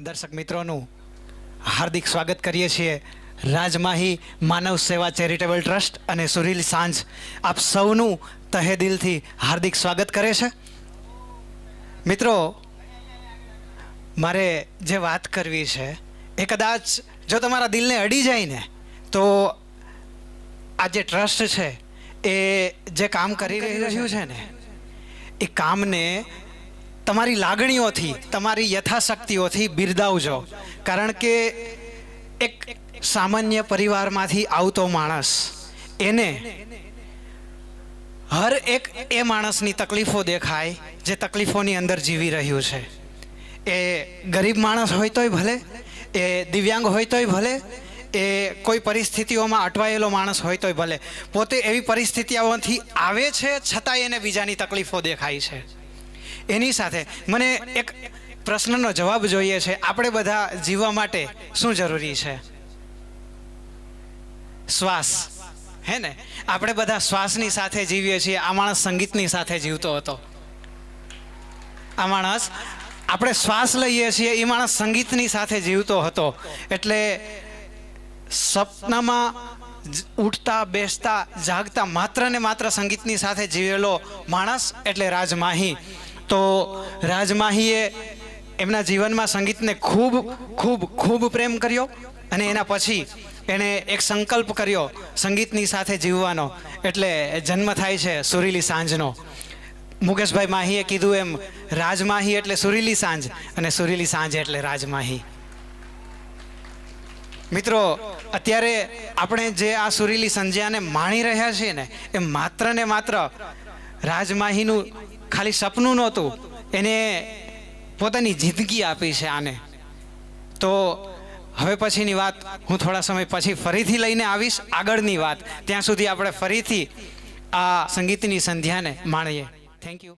દર્શક મિત્રોનું હાર્દિક સ્વાગત કરીએ છીએ. રાજમાહી માનવ સેવા ચેરિટેબલ ટ્રસ્ટ અને સુરીલ સાંજ આપ સૌનું તહે દિલથી હાર્દિક સ્વાગત કરે છે. મિત્રો મારે જે વાત કરવી છે એ કદાચ જો તમારા દિલને અડી જાય ને તો આ જે ટ્રસ્ટ છે એ જે કામ કરી રહ્યું છે. ને એ કામને તમારી લાગણીઓથી, તમારી યથાશક્તિઓથી બિરદાવજો કારણ કે એક સામાન્ય પરિવારમાંથી આવતો માણસ, એને હર એક એ માણસની તકલીફો દેખાય, જે તકલીફોની અંદર જીવી રહ્યું છે. એ ગરીબ માણસ હોય તોય ભલે, એ દિવ્યાંગ હોય તોય ભલે, એ કોઈ પરિસ્થિતિઓમાં અટવાયેલો માણસ હોય તોય ભલે, પોતે એવી પરિસ્થિતિઓથી આવે છે છતાંય એને બીજાની તકલીફો દેખાય છે. એની સાથે મને એક પ્રશ્નનો જવાબ જોઈએ છે. આપણે બધા જીવવા માટે શું જરૂરી છે? શ્વાસ. હે ને? આપણે બધા શ્વાસની સાથે જીવીએ છીએ. આ માણસ સંગીતની સાથે જીવતો હતો. આ માણસ, આપણે શ્વાસ લઈએ છીએ. એ માણસ સંગીતની સાથે જીવતો હતો. એટલે સપનામાં ઉઠતા, બેસતા, જાગતા માત્ર ને માત્ર સંગીતની સાથે જીવેલો માણસ એટલે રાજમાહી. તો રાજમાહીએ એમના જીવનમાં સંગીતને ખૂબ ખૂબ ખૂબ પ્રેમ કર્યો અને એના પછી એણે એક સંકલ્પ કર્યો સંગીતની સાથે જીવવાનો. એટલે જન્મ થાય છે સુરીલી સાંજનો. મુકેશભાઈ માહીએ કીધું એમ, રાજમાહી એટલે સુરીલી સાંજ અને સુરીલી સાંજ એટલે રાજમાહી. મિત્રો, અત્યારે આપણે જે આ સુરીલી સંજ્યાને માણી રહ્યા છીએ ને, એ માત્ર ને માત્ર રાજમાહીનું ખાલી સપનું નહોતું. એને પોતાની જિંદગી આપી છે આને. તો હવે પછીની વાત, હું થોડા સમય પછી ફરીથી લઈને આવીશ, આગળની વાત. ત્યાં સુધી આપણે ફરીથી આ સંગીતની સંધ્યાને માણીએ. Thank you